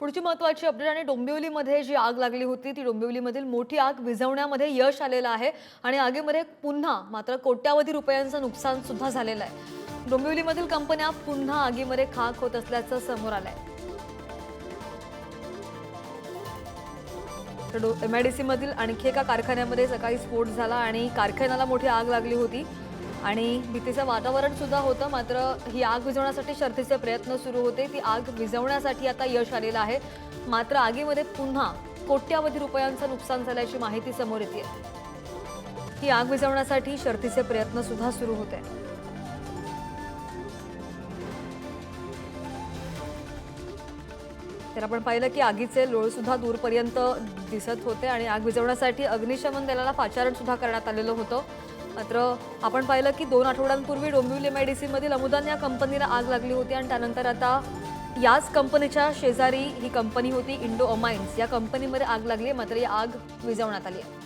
पुढची महत्वाची अपडेट आणि डोंबिवलीमध्ये जी आग लागली होती ती डोंबिवलीमधील मोठी आग विझवण्यामध्ये यश आलेलं आहे. आणि आगीमध्ये पुन्हा मात्र कोट्यावधी रुपयांचं नुकसान सुद्धा झालेलं आहे. डोंबिवलीमधील कंपन्या पुन्हा आगीमध्ये खाक होत असल्याचं समोर आलंय. तर एम आय डी सीमधील आणखी एका कारखान्यामध्ये सकाळी स्फोट झाला आणि कारखान्याला मोठी आग लागली होती. आणि भीतीचं वातावरण सुद्धा होतं. मात्र ही आग विझवण्यासाठी शर्थीचे प्रयत्न सुरू होते. ती आग विझवण्यासाठी आता यश आलेलं आहे. मात्र आगीमध्ये पुन्हा कोट्यावधी रुपयांचं नुकसान झाल्याची माहिती समोर येते. ही आग विझवण्यासाठी शर्थीचे प्रयत्न सुद्धा सुरू होते. तर आपण पाहिलं की आगीचे लोळ सुद्धा दूरपर्यंत दिसत होते आणि आग विझवण्यासाठी अग्निशमन दलाला पाचारण सुद्धा करण्यात आलेलं होतं. मात्र आपण पाहिलं की दोन आठवड्यांपूर्वी डोंबिवली एम आय डी सीमधील अमुदान या कंपनीला आग लागली होती आणि त्यानंतर आता याच कंपनीच्या शेजारी ही कंपनी होती इंडो अमाइन्स या कंपनीमध्ये आग लागली आहे, मात्र ही आग विझवण्यात आली आहे.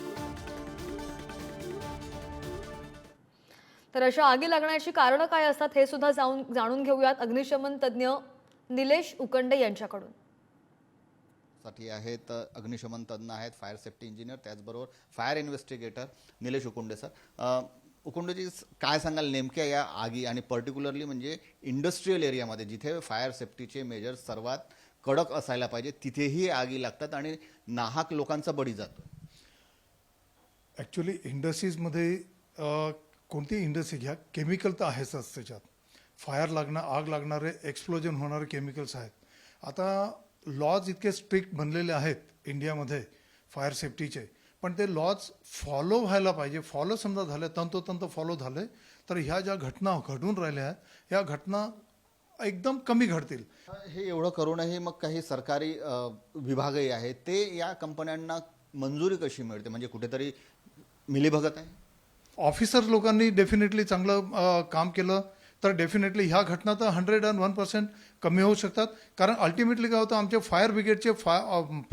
तर अशा आगी लागण्याची कारणं काय असतात हे सुद्धा जाऊन जाणून घेऊयात अग्निशमन तज्ज्ञ निलेश उकंडे यांच्याकडून. साठी आहेत अग्निशमन तज्ज्ञ आहेत फायर सेफ्टी इंजिनियर त्याचबरोबर fire investigator Nilesh Ukunde sir उकुंडेजी काय सांगाल नेमक्या या आगी आणि पर्टिक्युलरली म्हणजे इंडस्ट्रीयल एरियामध्ये जिथे फायर सेफ्टीचे मेजर सर्वात कडक असायला पाहिजे तिथेही आगी लागतात आणि नाहक लोकांचा बळी जातो? ॲक्च्युली इंडस्ट्रीजमध्ये कोणती कोणतीही इंडस्ट्री घ्या केमिकल तर आहेच त्याच्यात. फायर लागणं आग लागणारे एक्सप्लोजन होणारे केमिकल्स आहेत. आता लॉज इतके स्ट्रिक्ट बनलेले आहेत इंडियामध्ये फायर सेफ्टीचे पण ते लॉज फॉलो व्हायला पाहिजे. फॉलो समजा झाले तंतोतंत फॉलो झाले तर ह्या ज्या घटना घडून राहिल्या आहेत ह्या घटना एकदम कमी घडतील. हे एवढं करूनही मग काही सरकारी विभागही आहेत ते या कंपन्यांना मंजुरी कशी मिळते? म्हणजे कुठेतरी मिलीभगत आहे? ऑफिसर लोकांनी डेफिनेटली चांगलं काम केलं. तर डेफिनेटली ह्या घटना तर हंड्रेड अँड वन पर्सेंट कमी होऊ शकतात. कारण अल्टिमेटली काय होतं आमचे फायर ब्रिगेडचे फाय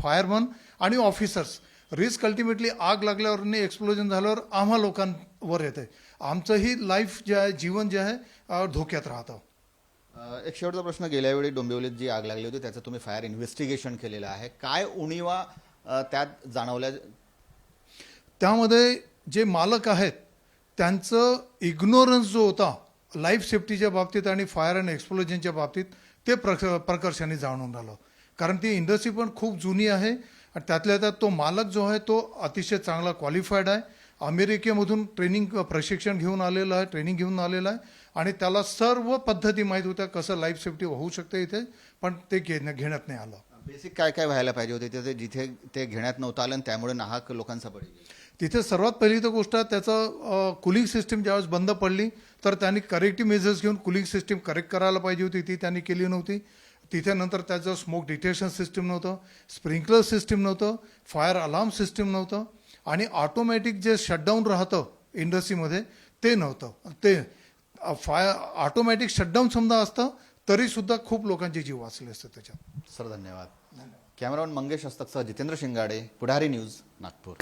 फायरमन आणि ऑफिसर्स रिस्क अल्टिमेटली आग लागल्यावर आणि एक्सप्लोजन झाल्यावर आम्हा लोकांवर येते. आमचंही लाईफ जे आहे जीवन जे आहे धोक्यात राहतं. एक शेवटचा प्रश्न. गेल्या वेळी डोंबिवलीत जी आग लागली होती त्याचं तुम्ही फायर इन्व्हेस्टिगेशन केलेलं आहे. काय उणीवा त्यात जाणवल्या? त्यामध्ये जे मालक आहेत त्यांचं इग्नोरन्स जो होता लाईफ सेफ्टीच्या बाबतीत आणि फायर अँड एक्सप्लोजनच्या बाबतीत ते प्रक प्रकर्षाने जाणून आलं. कारण ती इंडस्ट्री पण खूप जुनी आहे. आणि त्यातल्या त्यात तो मालक जो आहे तो अतिशय चांगला क्वालिफाईड आहे. अमेरिकेमधून ट्रेनिंग प्रशिक्षण घेऊन आलेलं आहे ट्रेनिंग घेऊन आलेलं आहे. आणि त्याला सर्व पद्धती माहीत होत्या कसं लाईफ सेफ्टी होऊ शकते इथे पण ते घेण्या घेण्यात नाही आलं. बेसिक काय काय व्हायला पाहिजे होते तिथे जिथे ते घेण्यात नव्हतं आलं आणि त्यामुळे नाहक लोकांचा पडेल तिथे सर्वात पहिली तर गोष्ट आहे त्याचं कुलिंग सिस्टीम ज्यावेळेस बंद पडली तर त्यांनी करेक्टिव्ह मेजर्स घेऊन कुलिंग सिस्टीम करेक्ट करायला पाहिजे होती. ती त्यांनी केली नव्हती. तिथे नंतर त्याचं स्मोक डिटेक्शन सिस्टीम नव्हतं स्प्रिंकलर सिस्टीम नव्हतं फायर अलार्म सिस्टीम नव्हतं आणि ऑटोमॅटिक जे शटडाऊन राहतं इंडस्ट्रीमध्ये ते नव्हतं. ते फायर ऑटोमॅटिक शटडाऊन समजा असतं तरी सुद्धा खूप लोकांचे जीव वाचले असते त्याच्यात. सर धन्यवाद. कॅमेरामन मंगेश हस्तकसह जितेंद्र शिंगाडे पुढारी न्यूज नागपूर.